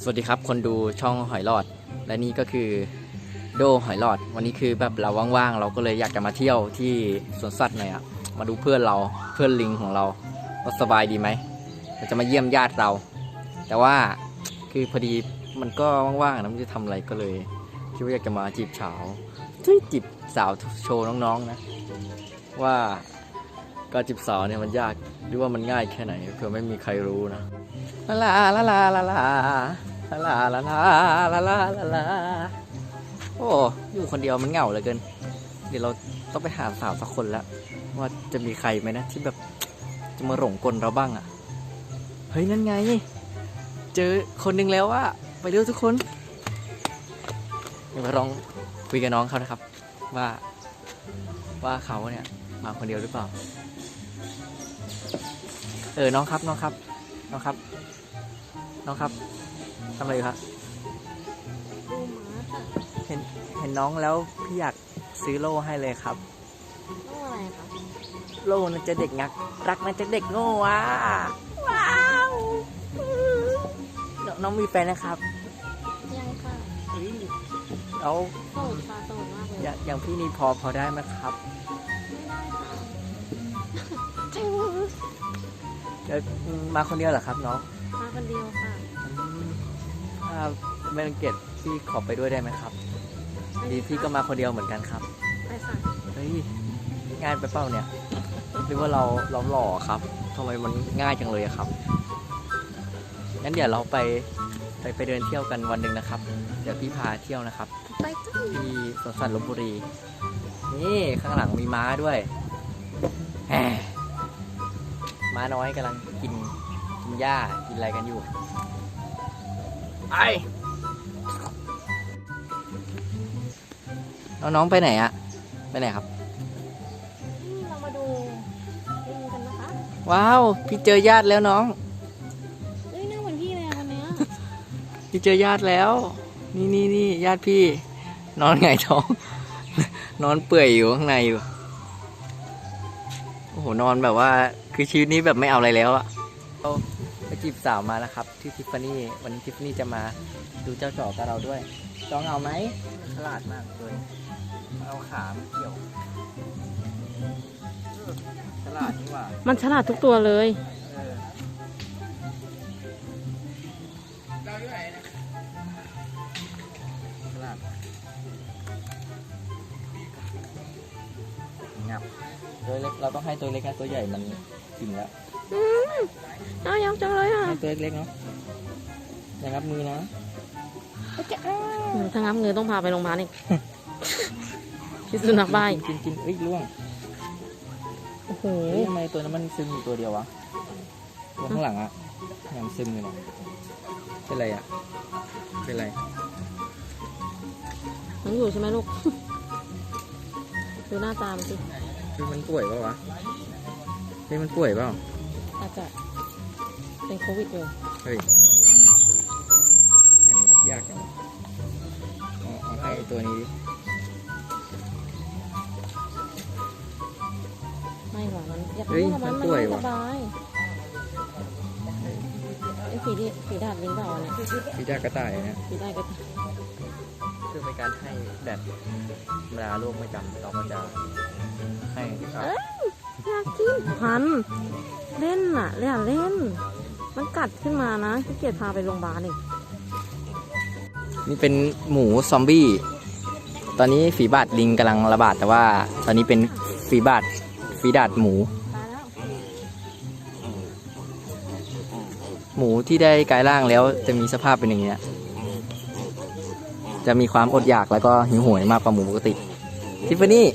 สวัสดีครับ คนดูช่องหอยหลอด และนี่ก็คือโดหอยหลอด วันนี้คือแบบเราว่างๆ เราก็เลยอยากจะมาเที่ยวที่สวนสัตว์หน่อยอะมาดูเพื่อนเราเพื่อนลิงของเราว่าสบายดีไหมเราจะมาเยี่ยมญาติเรา แต่ว่าคือพอดีมันก็ว่างๆนะไม่รู้จะทำอะไรก็เลยคิดว่าอยากจะมาจีบสาวทุยจีบสาวโชว์น้องๆนะ ว่า การจีบสาวเนี่ยมันยากหรือว่ามันง่ายแค่ไหนเผื่อไม่มีใครรู้นะลาลาลาลาลาลาลาลาลาลาลาลาลาโอ้อยู่คนเดียวมันเหงาเหลือเกิน เดี๋ยวเราต้องไปหาสาวสักคนแล้วว่าจะมีใครไหมนะที่แบบจะมาหลงกลเราบ้างอะเฮ้ยนั่นไง เจอคนหนึ่งแล้วว่าไปเร็วทุกคนเดี๋ยวมาลองคุยกับน้องเขานะครับ ว่าว่าเขาเนี่ยมาคนเดียวหรือเปล่า เออน้องครับน้องครับ น้องครับ น้องครับทำอะไรอยู่ครับดูหมาค่ะเห็นเห็นน้องแล้วพี่อยากซื้อโล่ให้เลยครับ ต้องอะไรคะโล่น่าจะเด็กงัก รักน่าจะเด็กโง่อะว้าวน้องน้องมีแฟนนะครับยังค่ะแล้วโสดค่ะโสดมากเลยอย่างอย่างพี่นี่พอพอได้ไหมครับ เดี๋ยวมาคนเดียวเหรอครับน้องมาคนเดียวค่ะอืมถ้าไม่รังเกียจพี่ขอไปด้วยได้ไหมครับ ดีพี่ก็มาคนเดียวเหมือนกันครับไปค่ะเฮ้ยง่ายไปเปล่าเนี่ยหรือว่าเราเราหล่อครับทำไมมันง่ายจังเลยอะครับงั้นเดี๋ยวเราไปไปไปเดินเที่ยวกันวันหนึ่งนะครับ เดี๋ยวพี่พาเที่ยวนะครับ ไปจ้าที่สวนสัตว์ลบบุรี นี่ข้างหลังมีม้าด้วยแหม ม้าน้อยกำลังกินกินหญ้ากินอะไรกันอยู่ไปน้องๆไปไหนอะไปไหนครับ เรามาดูลิงกันนะคะว้าว พี่เจอญาติแล้วน้อง เอ้ยหน้าเหมือนพี่เลยอะวันเนี้ยพี่เจอญาติแล้ว นี่นี่นี่ญาติพี่ นอนไงายท้อง นอนเปื่อยอยู่ข้างในอยู่ โอ้โหนอนแบบว่า คือชีวิตนี้แบบไม่เอาอะไรแล้วอะเราไปจีบสาวมาแล้วครับ ที่ทิฟฟานี่วันนี้ทิฟฟานี่จะมาดูเจ้าจอกับเราด้วยจองเอาไหมฉลาดมากเลยเอาขาไม่เกี่ยวเออฉลาดนี่หว่ามันฉลาดทุกตัวเลย เออฉ งับตัวเล็กเราต้องให้ตัวเล็กนะตัวใหญ่มันกินแล้วน่ายักจังเลยอะให้ตัวเล็กๆเนาะอย่างับมือนะอืมถ้างับมือต้องพาไปโรงพยาบาลอีก พิษสุนัขบ้ากินกินเอ้ยล่วงโอ้โหเฮ้ยทำไมตัวนั้นมันซึมอยู่ตัวเดียววะตัวข้างหลังอะยังซึมอยู่เลยเป็นไรอะเป็นไรมันอยู่ใช่ไหมลูก ดูหน้าตามันสิ คือมันป่วยเปล่าวะเฮ้ยมันป่วยเปล่าอาจจะเป็นโควิดอยู่เฮ้ยอย่างนี้ครับยากจังเอาเอาให้ตัวนี้ดิไม่หรอกมันอยากรู้ว่ามันมันไม่สบายไอ้ผีดิผีดาดลิงเปล่าวะเนี่ย พี่จ้ากระต่ายเนี่ยผีได้ก็คือเป็น การให้แบบเวลาโรคไม่จำเราก็จะให้อะอยากกินพัน เล่นน่ะเล่นเล่น มันกัดขึ้นมานะขี้เกียจพาไปโรงพยาบาลอีกนี่เป็นหมูซอมบี้ ตอนนี้ฝีบาดลิงกำลังระบาดแต่ว่า ตอนนี้เป็นฝีบาดฝีดาดหมู ตายแล้วหมูที่ได้กลายร่างแล้วจะมีสภาพเป็นอย่างนี้ย จะมีความอดอยากแล้วก็หิวโหยมากกว่าหมูปกติ ทิฟฟานี่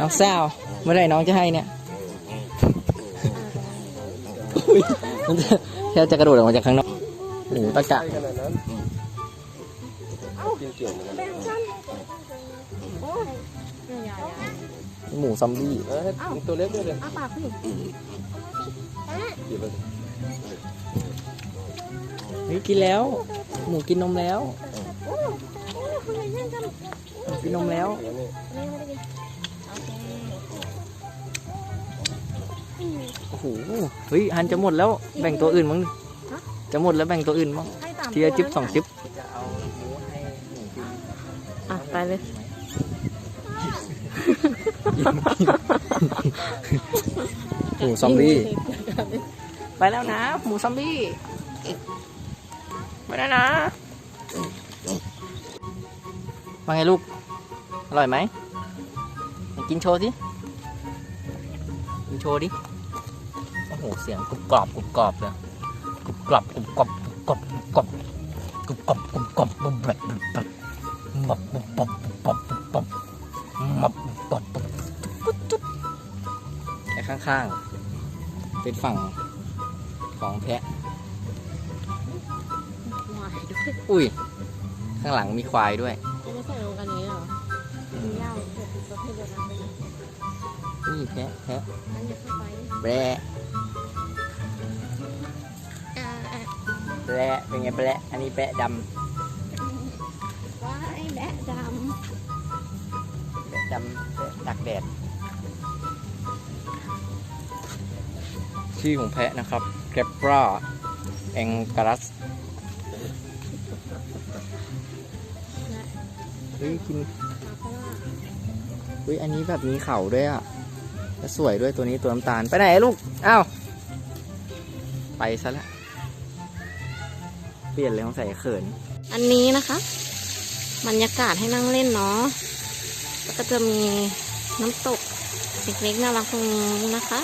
น้องแซวเมื่อไหรน้องจะให้เนี่ยอุ๊ยมันจะแทบจะกระโดดออกมาจากข้างนอกหมูตะกะแบ่งกันโอ้ยอย่าอย่าหมูซอมบี้เออให้ตัวเล็กด้วยเลยอ้าปากสิหยิบไป เฮ้ยกินแล้ว หนูกินนมแล้ว กินนมแล้ว โอ้โห เฮ้ยฮันจะหมดแล้ว แบ่งตัวอื่นมั้ง จะหมดแล้วแบ่งตัวอื่นมั้ง ทีละจิ๊บสองจิ๊บอะไปเลยหมูซอมบี้ ไปแล้วนะ หมูซอมบี้ ไปแล้วนะว่าไงลูก อร่อยไหมไหนกินโชว์สิ กินโชว์ดิ โอ้โห เสียงกรุบกรอบกรุบกรอบเลยกรุบกรอบกรุบกรอบกรุบกรอบกรุบกรอบกรุบกรอบกรุบกรอบบุบแบบบุบแบบมับบุบปับบุบปับบุบปับมับบุบปับบุบปุ๊บจุ๊บแต่ข้างๆ เป็นฝั่งของแพะ อุ้ย ข้างหลังมีควายด้วยเขามาใส่ลงกันนี้เหรออืมยาวเกิดเป็นประเภทเดียวกันเลยนี่แพะแพะนั่นจะเข้าไปแบะอ่าอะแบะเป็นไงแบะอันนี้แบะดว้ายแบะดำแบะดำแบะดักแดด ชื่อของแพะนะครับแกรปราแองการัส ฮ้ยกินำเพราะว่าเฮ้ยอันนี้แบบมีเข่าด้วยอะแล้วสวยด้วยตัวนี้ตัวน้ำตาลไปไหนลูกอ้าวไปซะละเปลี่ยนเลยของใส่เขิน อันนี้นะคะบรรยากาศให้นั่งเล่นเนาะแล้วก็จะมีน้ำตกเล็กๆน่ารักตรงนี้นะคะ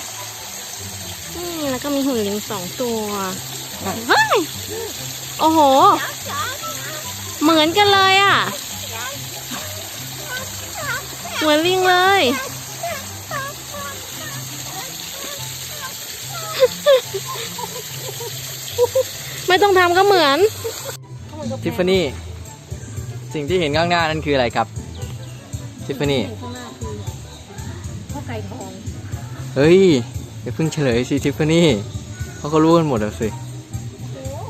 นี่แล้วก็มีหุ่นลิงสองตัวเฮ้ยโอ้โห เหมือนกันเลยอะ เหมือนลิงเลย ไม่ต้องทำก็เหมือน ทิฟฟานี่ สิ่งที่เห็นข้างหน้านั่นคืออะไรครับ ทิฟฟานี่ข้างหน้าคือพ่อไก่ทอง เฮ้ยอย่าเพิ่งเฉลยสิทิฟฟานี่เขาก็รู้กันหมดแล้วสิ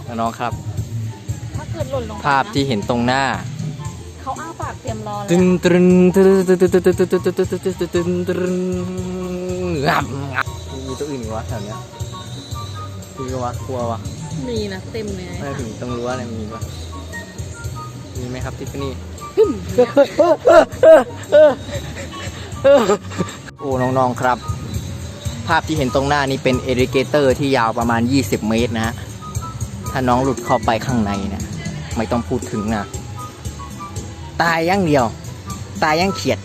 น้องๆครับถ้าเกิดหล่นลงภาพที่เห็นตรงหน้า เขาอ้าปากเตรียมรอเลตึยนตรึนตึนตึนตึนตึนตึนตึนตึนตึนตึนตึนตึนตึนงับงับมีตัวอื่นอีกวะแถวเนี้ยมีปะวะกลัววะมีนะเต็มเลยไม่ถึงตรงรั้วอะไรมีปะมีไหมครับทิฟฟานี่โอ้น้องๆครับ ภาพที่เห็นตรงหน้านี้เป็นเอริเกเตอร์ที่ยาวประมาณ 20 เมตรนะ ถ้าน้องหลุดเข้าไปข้างในเนี่ยไม่ต้องพูดถึงนะ ตายอย่างเดียว ตายอย่างเขียด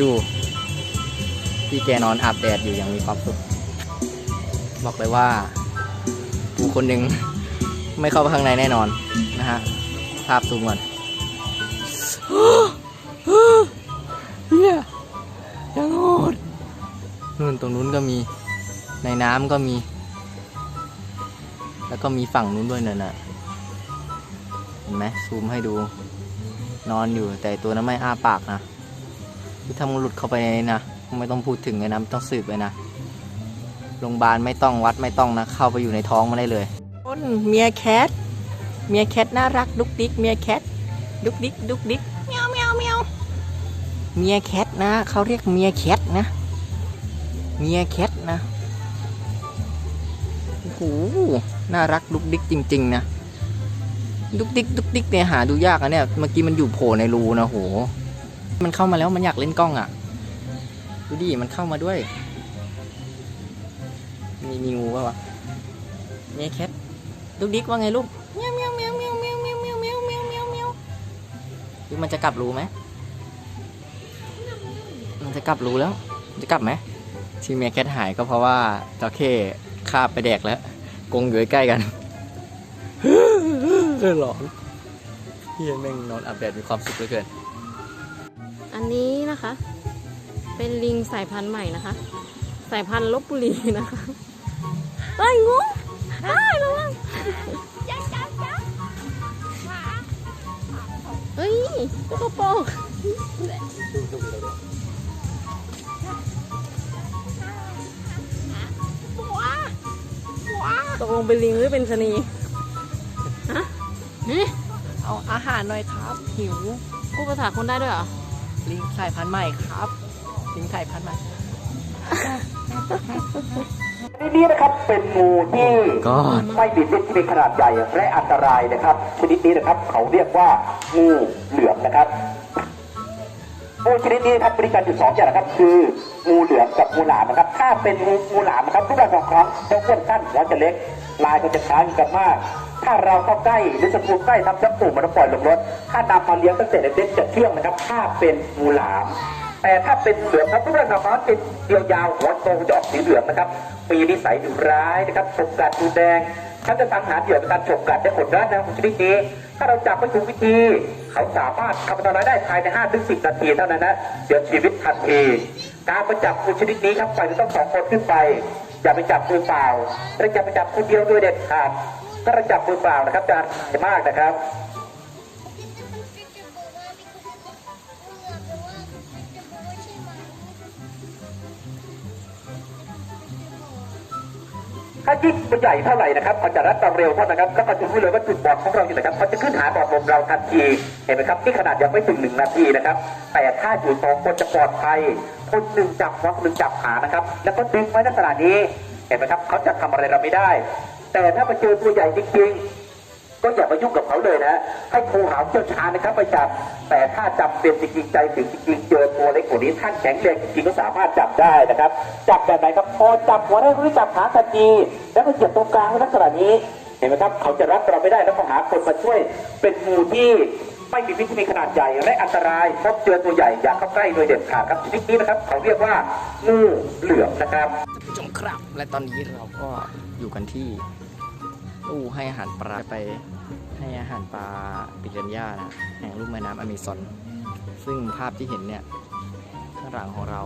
ดู พี่แกนอนอาบแดดอยู่อย่างมีความสุขบอกเลยว่ากูคนหนึ่งไม่เข้าไปข้างในแน่นอนนะฮะ ภาพซูมก่อนเนี่ยยังโหดนู่นตรงนู้นก็มีในน้ำก็มี แล้วก็มีฝั่งนู้นด้วยน่ะนะ เห็นไหมซูมให้ดู นอนอยู่แต่ตัวนั้นไม่อ้าปากนะที่ถ้ามันหลุดเข้าไปนะไม่ต้องพูดถึงเลยนะไม่ต้องสืบเลยนะโรงพยาบาลไม่ต้องวัดไม่ต้องนะ เข้าไปอยู่ในท้องมาได้เลยคนเมียแคทเมียแคทน่ารักดุกดิกเมียแคทดุกดิกดุกดิกเมียวเมียวเมียวเมียแคทนะเขาเรียกเมียแคทนะเมียแคทนะโอ้โหน่ารักดุกดิกจริง ๆ นะ ดุกดิกดุกดิกเนี่ยหาดูยากอะเนี่ยเมื่อกี้มันอยู่โผล่ในรูนะโห มันเข้ามาแล้วมันอยากเล่นกล้องอะดูดิมันเข้ามาด้วย มีมีงูปะวะเมียแคทดุกดิกว่าไงลูกเมียวเมียวเมียวเมียวเมียวเมียวเมียวเมียวเมียวเมียวเมียวหรือมันจะกลับรูไหมมันจะกลับรูแล้ว จะกลับไหมที่เมียแคทหายก็เพราะว่าจระเข้คาบไปแดกแล้วกงอยู่ใกล้กัน เออหลอนเฮียแม่งนอนอาบแดดมีความสุขเหลือเกิน อันนี้นะคะ เป็นลิงสายพันธุ์ใหม่นะคะ สายพันธุ์ลบบุรีนะคะเอ้ยงูไอ้ยระวังเฮ้ยตุ๊กโปกตกลงเป็นลิงหรือเป็นชะนีฮะ นี่เอาอาหารหน่อยครับ หิวพูดภาษาคนได้ด้วยเหรอลิงสายพันธุ์ใหม่ครับลิงสายพันธุ์ใหม่ชนิดนี้นะครับเป็นงูที่ก็ไม่มีพิษที่มีขนาดใหญ่และอันตรายนะครับชนิดนี้นะครับเขาเรียกว่างูเหลือมนะครับงูชนิดนี้ครับบริการอยู่สองอย่างนะครับ คืองูเหลือมกับงูหลามนะครับ ถ้าเป็นงูงูหลามนะครับรูปร่างของเขาจะอ้วนสั้นหัวจะเล็ก ลายก็จะคล้ายกันมากถ้า เราเข้าใกล้หรือสกูใกล้ทำจับปุ่มันปล่อยลงรถ ถ้านำมาเลี้ยงตั้งแต่เด็กจะเชื่องนะครับ ถ้าเป็นงูหลาม แต่ถ้าเป็นเหลือมครับรูปร่างของเขาเป็นเดียวยาวหัวโตจะออกสีเหลืองนะครับ มีนิสัยดุร้ายนะครับฉกกัดดูแดงเขาจะสังหาเหยื่อเป็นการฉกกัดได้ผลร้ายนะชนิดนี้ ถ้าเราจับไม่ถูกวิธี เขาสามารถทำอันตรายได้ภายใน5ถึง10 นาทีเท่านั้นนะเสียชีวิตทันทีการไปจับงูชนิดนี้ครับไปต้องสองคนขึ้นไปอย่าไปจับมือเปล่าถ้าจะไปจับคนเดียวโดยเด็ดขาด ถ้าเราจับมือเปล่านะครับจะอันตรายมากนะครับถ้ายิ่งมันใหญ่เท่าไหร่นะครับมันจะรัดความเร็วเท่านั้นครับแล้วก็จะรู้เลยว่าจุดบอดของเราอยู่ไหนครับมันจะขึ้นหาบอดลมเราทันทีเห็นไหมครับที่ขนาดยังไม่ถึงหนึ่งนาทีนะครับ แต่ถ้าอยู่สองคนจะปลอดภัยคนหนึ่งจับหัวคนหนึ่งจับขานะครับ แล้วก็ดึงไว้ลักษณะนี้เห็นไหมครับเขาจะทำอะไรเราไม่ได้ แต่ถ้ามาเจอตัวใหญ่จริงๆ ก็อย่ามายุ่งกับเขาเลยนะ ให้โทรหาเจ้าชานะครับไปจับแต่ถ้าจำเป็นจริงๆใจถึงจริงๆ เจอตัวเล็กกว่านี้ท่านแข็งแรงจริงๆก็สามารถจับได้นะครับ จับแบบไหนครับพอจับหัวได้หรือจับขาทันทีแล้วก็เหยียบตรงกลางลักษณะนี้เห็นไหมครับ เขาจะรับเราไม่ได้แล้วก็หาคนมาช่วย เป็นงูที่ไม่มีพิษที่มีขนาดใหญ่และอันตรายพบเจอตัวใหญ่อย่าเข้าใกล้โดยเด็ดขาดครับชนิดนี้นะครับ เขาเรียกว่างูเหลือมนะครับท่านผู้ชมครับ และตอนนี้เราก็อยู่กันที่ ตู้ให้อาหารปลาไปให้อาหารปลาปิรันย่านะแห่งลุ่มแม่น้ำอเมซอน ซึ่งภาพที่เห็นเนี่ยข้างหลังของเรา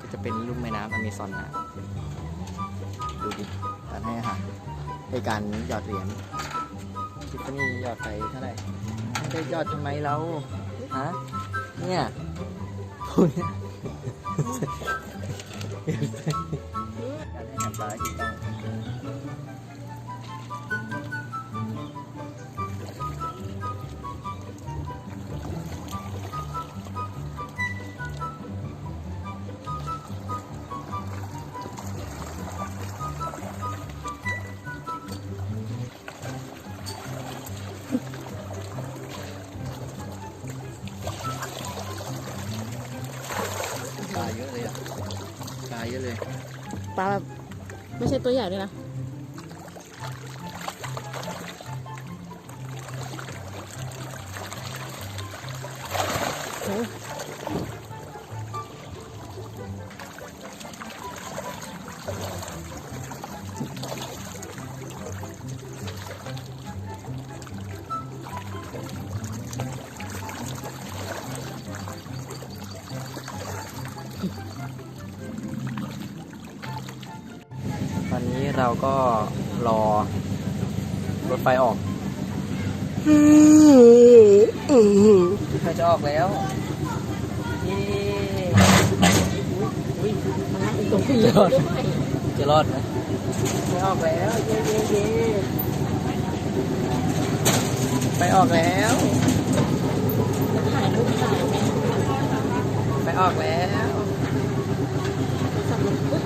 ก็จะเป็นลุ่มแม่น้ำอเมซอนนะดูดิการให้อาหารในการหยอดเหรียญทิฟฟานี่หยอดไปเท่าไหร่ไม่ได้หยอดทำไมเราฮะเนี่ยพวกเนี้ยการให้อาหารปลาถูกต้องาเยอะเลยปลาแบบไม่ใช่ตัวใหญ่ด้วยนะโอ้ เราก็รอรถไฟออกรถไฟจะออกแล้วเย้อุ๊ยจะรอดจะรอดไหมไม่ออกแล้วเย้เย้เย้ไปออกแล้วไปออกแล้ว สับมันปุ๊บ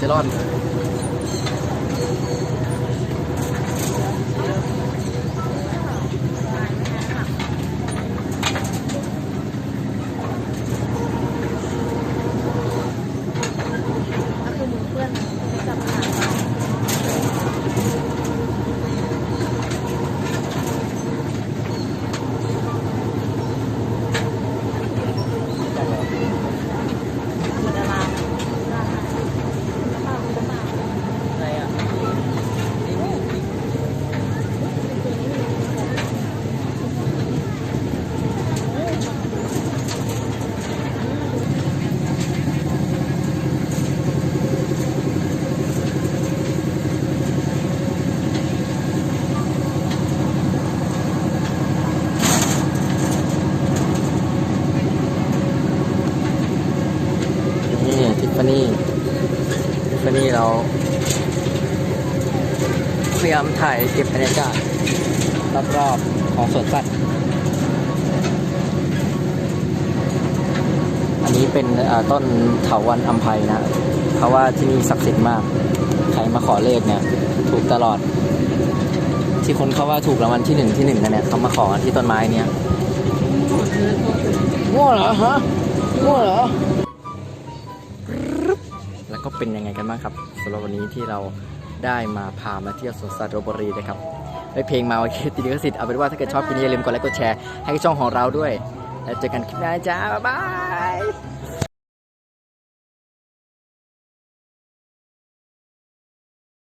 จะรอดเลย ยามถ่ายเก็บบรรยากาศรอบๆของสวนสัตว์อันนี้เป็นต้นเถาวันอัมภัยนะ เพราะว่าที่นี่ศักดิ์สิทธิ์มาก ใครมาขอเลขเนี่ย ถูกตลอด ที่คนเขาว่าถูกรางวัลที่หนึ่งที่หนึ่งกันเนี่ยเขามาขอที่ต้นไม้เนี้ยง่วเหรอฮะง่วเหรอแล้วก็เป็นยังไงกันบ้างครับสำหรับวันนี้ที่เรา ได้มาพามาเที่ยวสวนสัตว์ลพบุรีนะครับได้เพลงมาโอเคติดลิขสิทธิ์เอาเป็นว่าถ้าเกิดชอบคลิปนี้อย่าลืมกดไลค์กดแชร์ให้ช่องของเราด้วย แล้วเจอกันคลิปหน้าจ้าบ๊ายบาย